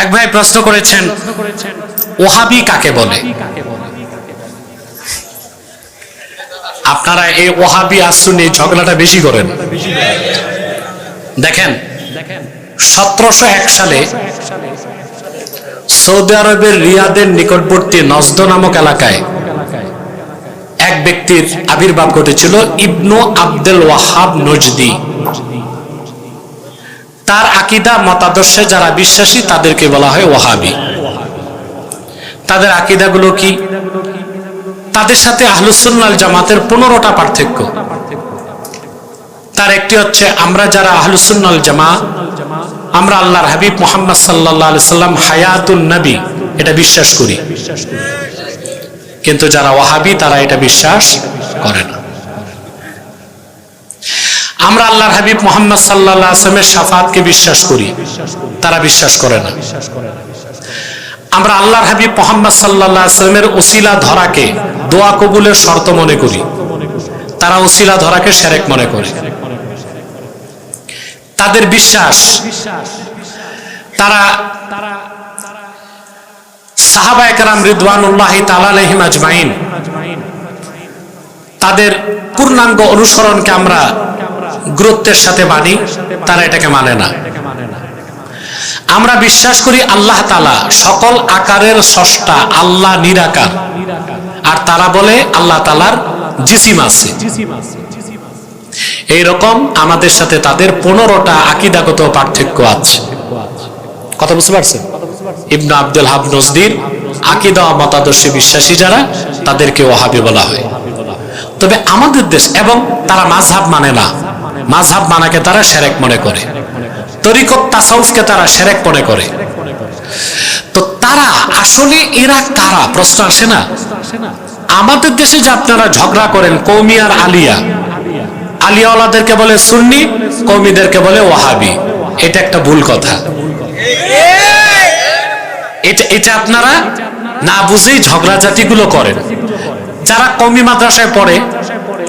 এক ভাই প্রশ্ন করেছেন ওহাবি কাকে বলে? আপনারা এই ওহাবি আসুন এই ঝগড়াটা বেশি করেন। দেখেন সতেরোশো এক সালে সৌদি আরবের রিয়াদের নিকটবর্তী নজদ নামক এলাকায় এক ব্যক্তির আবির্ভাব ঘটেছিল ইবনু আব্দুল ওয়াহাব নজদি। তার আকিদা, মতাদর্শে যারা বিশ্বাসী, তাদেরকে বলা হয় ওয়াহাবি। তাদের আকিদাগুলো কি? তাদের সাথে আহলুসুন্নাল জামাতের পনেরোটা পার্থক্য। তার একটি হচ্ছে, আমরা যারা আহলুসুন্নাল জামা আমরা আল্লাহর হাবিব মোহাম্মদ সাল্লাহ সাল্লাম হায়াতুন নবী, এটা বিশ্বাস করি। কিন্তু যারা ওয়াহাবি, তারা এটা বিশ্বাস করে না। আমরা আল্লাহর হাবিব মোহাম্মদ সাল্লাহ আসলামের সাফাতকে বিশ্বাস করি। তারা বিশ্বাস করে না। আমরা আল্লাহর হাবিব মোহাম্মদ সাল্লাহ আসলামের ওসিলা ধরাকে দোয়া কবুলের শর্ত মনে করি। তারা ওসিলা ধরাকে সেরেক মনে করে। তাদের বিশ্বাস, তারা সাহাবা একরাম রিদওয়ানুল্লাহ তালাহিম আজমাইন, তাদের পূর্ণাঙ্গ অনুসরণকে আমরা গুরুত্বের সাথে মানি তারা এটাকে মানে না। আমরা বিশ্বাস করি আল্লাহ তালা সকল আকারের স্রষ্টা, আল্লাহ নিরাকার। আর তারা বলে আল্লাহ তালার জিসিম আছে। এইরকম আমাদের সাথে তাদের পনেরোটা আকিদাগত পার্থক্য আছে। কথা বুঝতে পারছেন? ইবনু আব্দুল হাব নজদির আকিদা মতাদর্শী বিশ্বাসী যারা, তাদেরকে ওহাবি বলা হয়। তবে আমাদের দেশ, এবং তারা মাঝহাব মানে না। মাঝহাব মানাকে তারা সেরেক মনে করে। তরিকত তাসাউফকে তারা সেরেক মনে করে। তো তারা, আসলে এরা কারা? প্রশ্ন আসে না? আমাদের দেশে যে আপনারা ঝগড়া করেন কৌমি আর আলিয়া, আলিয়াওয়ালাদেরকে বলে সুন্নি কৌমিদেরকে বলে ওয়াহাবি। এটা একটা ভুল কথা। এটা এটা আপনারা না বুঝেই ঝগড়া জাতিগুলো করেন। যারা কমি মাদ্রাসায় পড়ে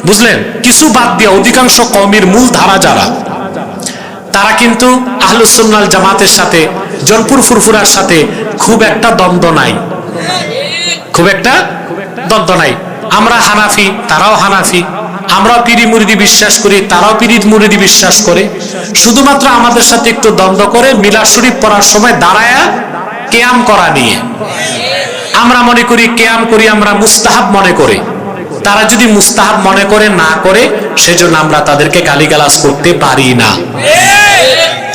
বুঝলেন? কিছু বাদ দিয়ে অধিকাংশ কমির মূল ধারা যারা, তারা কিন্তু আহলুসুন্নাল জামাতের সাথে, জনপুর ফুরফুরার সাথে খুব একটা দ্বন্দ্ব নাই। খুব একটা দ্বন্দ্ব নাই। আমরা হানাফি, তারাও হানাফি। আমরা পিড়ি মুরিদি বিশ্বাস করি, তারাও পিড়ি মুরিদি বিশ্বাস করে। শুধুমাত্র আমাদের সাথে একটু দ্বন্দ্ব করে মিলা শরীফ পড়ার সময় দাঁড়ায়া কেয়াম করা নিয়ে। আমরা মনে করি, কেয়াম করি আমরা মুস্তাহাব মনে করে। তারা যদি মুস্তাহাব মনে করে, না করে, সেজন্য আমরা তাদেরকে গালিগালাজ করতে পারি না।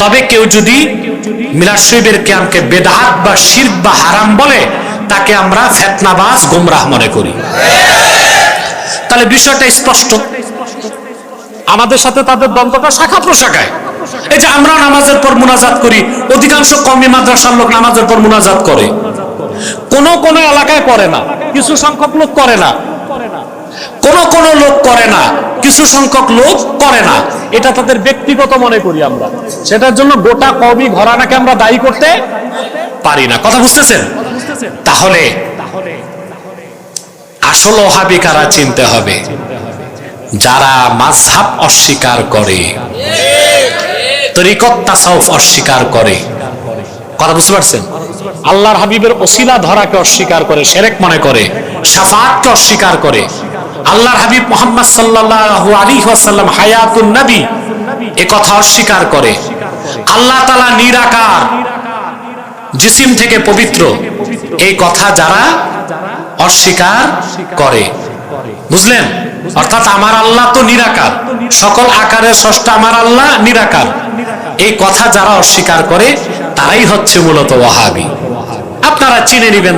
তবে কেউ যদি মিলাদ শরীফের কেয়ামকে বেদাহাত বা শির বা হারাম বলে, তাকে আমরা ফেতনাবাজ গুমরাহ মনে করি। তাহলে বিষয়টা স্পষ্ট। আমাদের সাথে তাদের দ্বন্দ্বটা শাখা প্রশাখায়। এই যে আমরা নামাজের পর মুনাজাত করি, অধিকাংশ কমি মাদ্রাসার লোক নামাজের পর মুনাজাত করে। কোন কোন এলাকায় করে না, কিছু সংখ্যক লোক করে না। কোন কোন লোক করে না, কিছু সংখ্যক লোক করে না। এটা তাদের ব্যক্তিগত মনে করি আমরা। সেটার জন্য গোটা কবি ঘরানাকে আমরা দায়ী করতে পারি না। কথা বুঝতেছেন? তাহলে আসল ওহাবি কারা চিনতে হবে, যারা মাঝহাব অস্বীকার করে, তরিকত তাসাউফ অস্বীকার করে। কথা বুঝতে পারছেন? আল্লাহর হাবিবের ওসিলা ধরাকে অস্বীকার করে, সেরেক মনে করে সাফাতকে অস্বীকার করে। আল্লাহর হাবিব মোহাম্মদ সাল্লাল্লাহু আলাইহি ওয়াসাল্লাম হায়াতুন নবী এ কথা অস্বীকার করে। আল্লাহ তাআলা নিরাকার, জিসিম থেকে পবিত্র এই কথা যারা অস্বীকার করে। বুঝলেন? অর্থাৎ আমার আল্লাহ তো নিরাকার, সকল আকারের ষষ্ঠ আমার আল্লাহ নিরাকার। এই কথা যারা অস্বীকার করে, তারাই হচ্ছে মূলত ওয়াহাবি। আপনারা চিনে নিবেন